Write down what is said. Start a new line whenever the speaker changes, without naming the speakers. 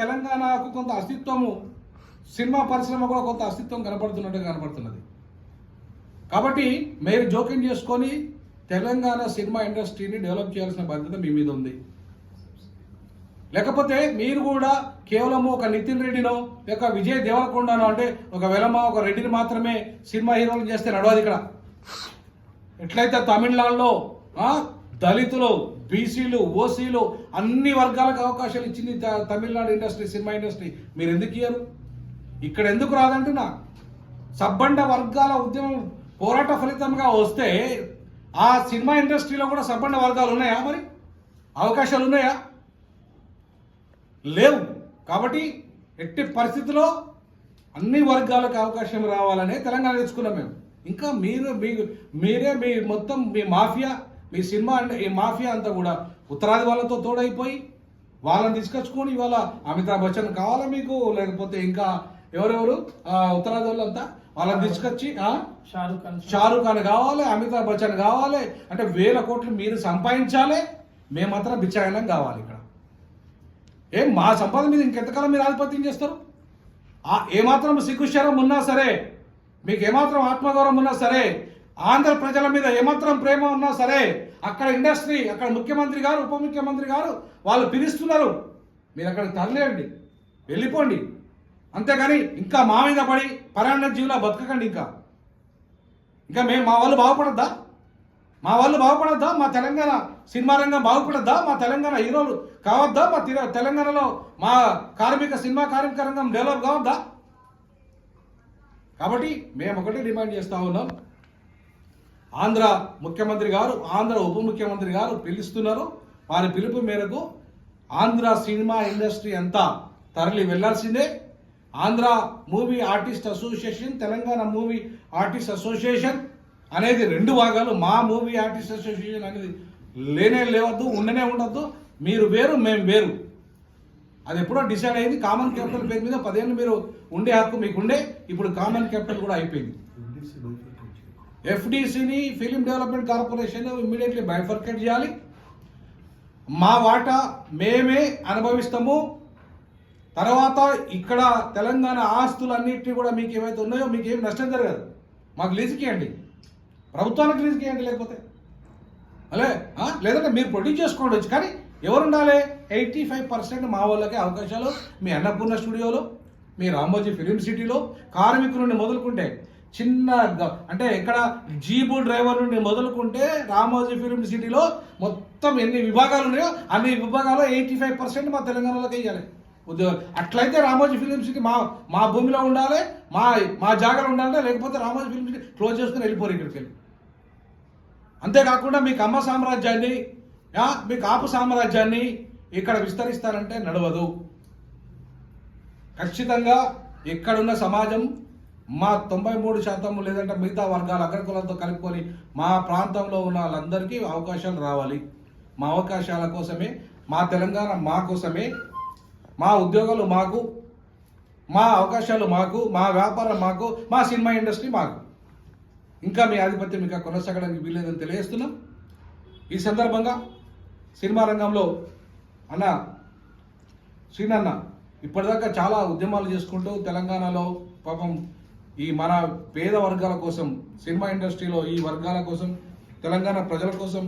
తెలంగాణకు కొంత అస్తిత్వము సినిమా పరిశ్రమ కూడా కొంత అస్తిత్వం కనపడుతున్నట్టు కనపడుతున్నది. కాబట్టి మీరు జోక్యం చేసుకొని తెలంగాణ సినిమా ఇండస్ట్రీని డెవలప్ చేయాల్సిన బాధ్యత మీ మీద ఉంది. లేకపోతే మీరు కూడా కేవలము ఒక నితిన్ రెడ్డినో లేక విజయ్ దేవరకొండనో అంటే ఒక వెలమ ఒక రెడ్డిని మాత్రమే సినిమా హీరోలు చేస్తే నడవదు ఇక్కడ. ఎట్లయితే తమిళనాడులో దళితులు బీసీలు ఓసీలు అన్ని వర్గాలకు అవకాశాలు ఇచ్చింది తమిళనాడు ఇండస్ట్రీ సినిమా ఇండస్ట్రీ. మీరు ఎందుకు ఇయ్యరు? ఇక్కడ ఎందుకు రాదంటున్నా? సబ్బండ వర్గాల ఉద్యమం పోరాట ఫలితంగా వస్తే ఆ సినిమా ఇండస్ట్రీలో కూడా సబ్బండ వర్గాలు ఉన్నాయా మరి? అవకాశాలు ఉన్నాయా? లేవు. కాబట్టి ఎట్టి పరిస్థితిలో అన్ని వర్గాలకు అవకాశం రావాలనే తెలంగాణ తెచ్చుకున్నాం మేము. ఇంకా మీరు మీ మీరే మీ మొత్తం మీ మాఫియా మీ సినిమా అంటే ఈ మాఫియా అంతా కూడా ఉత్తరాది వాళ్ళతో తోడైపోయి వాళ్ళని తీసుకొచ్చుకొని ఇవాళ అమితాబ్ బచ్చన్ కావాలా మీకు? లేకపోతే ఇంకా ఎవరెవరు? ఉత్తరాది వాళ్ళంతా వాళ్ళని తీసుకొచ్చి షారూఖ్ ఖాన్. కావాలి అమితాబ్ బచ్చన్ కావాలి. అంటే వేల కోట్లు మీరు సంపాదించాలి మేము మాత్రం బిచ్చాయనం కావాలి ఇక్కడ. ఏం మా సంపాదన మీద ఇంకెంతకాలం మీరు ఆధిపత్యం చేస్తారు? ఏమాత్రం సిగ్గుశరం ఉన్నా సరే మీకు ఏమాత్రం ఆత్మగౌరవం ఉన్నా సరే ఆంధ్ర ప్రజల మీద ఏమాత్రం ప్రేమ ఉన్నా సరే అక్కడ ఇండస్ట్రీ అక్కడ ముఖ్యమంత్రి గారు ఉప ముఖ్యమంత్రి గారు వాళ్ళు పిలుస్తున్నారు. మీరు అక్కడికి తరలేయండి. వెళ్ళిపోండి. అంతేగాని ఇంకా మా మీద పడి పరాన్న జీవులా బతకకండి ఇంకా. ఇంకా మేము మా వాళ్ళు బాగుపడద్దా? మా వాళ్ళు బాగుపడద్దా? మా తెలంగాణ సినిమా రంగం బాగుపడద్దా? మా తెలంగాణ హీరోలు కావద్దా? మా తెలంగాణలో మా కార్మిక సినిమా కార్మిక రంగం డెవలప్ కావద్దా? కాబట్టి మేము ఒకటి డిమాండ్ చేస్తా ఉన్నాం. ఆంధ్ర ముఖ్యమంత్రి గారు ఆంధ్ర ఉప ముఖ్యమంత్రి గారు పిలుస్తున్నారు. వారి పిలుపు మేరకు ఆంధ్ర సినిమా ఇండస్ట్రీ అంతా తరలి వెళ్ళాల్సిందే. Andhra movie artist association Telangana movie artist association అనేది రెండు భాగాలు. మా మూవీ ఆర్టిస్ట్ అసోసియేషన్ అనేది లేనే లేవద్దు ఉండనే ఉండద్దు. మీరు వేరు మేము వేరు. అది ఎప్పుడో డిసైడ్ అయింది. కామన్ క్యాపిటల్ పేరు మీద పదేళ్ళు మీరు ఉండే హక్కు మీకు ఉండే ఇప్పుడు కామన్ క్యాపిటల్ కూడా అయిపోయింది. ఎఫ్డిసిని film development corporation immediately bifurcate చేయాలి. మా వాటా మేమే అనుభవిస్తాము. తర్వాత ఇక్కడ తెలంగాణ ఆస్తులన్నింటినీ కూడా మీకు ఏమైతే ఉన్నాయో మీకు ఏం నష్టం జరగదు. మాకు లీజుకి ఇవ్వండి. ప్రభుత్వానికి లీజుకి ఇవ్వండి లేకపోతే. అలే? లేదంటే మీరు ప్రొడ్యూస్ చేసుకోవచ్చు కానీ ఎవరు ఉండాలి ఎయిటీ ఫైవ్ పర్సెంట్ మా వాళ్ళకే అవకాశాలు. మీ అన్నపూర్ణ స్టూడియోలో మీ రామోజీ ఫిలిం సిటీలో కార్మికుల నుండి మొదలుకుంటే చిన్న అంటే ఎక్కడ జీబు డ్రైవర్ నుండి మొదలుకుంటే రామోజీ ఫిలిం సిటీలో మొత్తం ఎన్ని విభాగాలు ఉన్నాయో అన్ని విభాగాల్లో ఎయిటీ ఫైవ్ పర్సెంట్ మా తెలంగాణలోకి వేయాలి. ఉద్యోగం అట్లయితే రామోజీ ఫిలిం సిటీ మా మా భూమిలో ఉండాలి మా మా జాగాలో ఉండాలి లేకపోతే రామోజీ ఫిలిం సిటీ క్లోజ్ చేసుకుని వెళ్ళిపోరు ఇక్కడికి వెళ్ళి. అంతేకాకుండా మీకు అమ్మ సామ్రాజ్యాన్ని మీ కాపు సామ్రాజ్యాన్ని ఇక్కడ విస్తరిస్తారంటే నడవదు. ఖచ్చితంగా ఇక్కడున్న సమాజం మా తొంభై మూడు శాతం లేదంటే మిగతా వర్గాల అగ్రకులంతో కలుపుకొని మా ప్రాంతంలో ఉన్న వాళ్ళందరికీ అవకాశాలు రావాలి. మా అవకాశాల కోసమే మా తెలంగాణ మా కోసమే మా ఉద్యోగాలు మాకు మా అవకాశాలు మాకు మా వ్యాపారం మాకు మా సినిమా ఇండస్ట్రీ మాకు. ఇంకా మీ ఆధిపత్యం ఇంకా కొనసాగడానికి వీల్లేదని తెలియజేస్తున్నాం. ఈ సందర్భంగా సినిమా రంగంలో అన్న శ్రీనన్న ఇప్పటిదాకా చాలా ఉద్యమాలు చేసుకుంటూ తెలంగాణలో పాపం ఈ మన పేద వర్గాల కోసం సినిమా ఇండస్ట్రీలో ఈ వర్గాల కోసం తెలంగాణ ప్రజల కోసం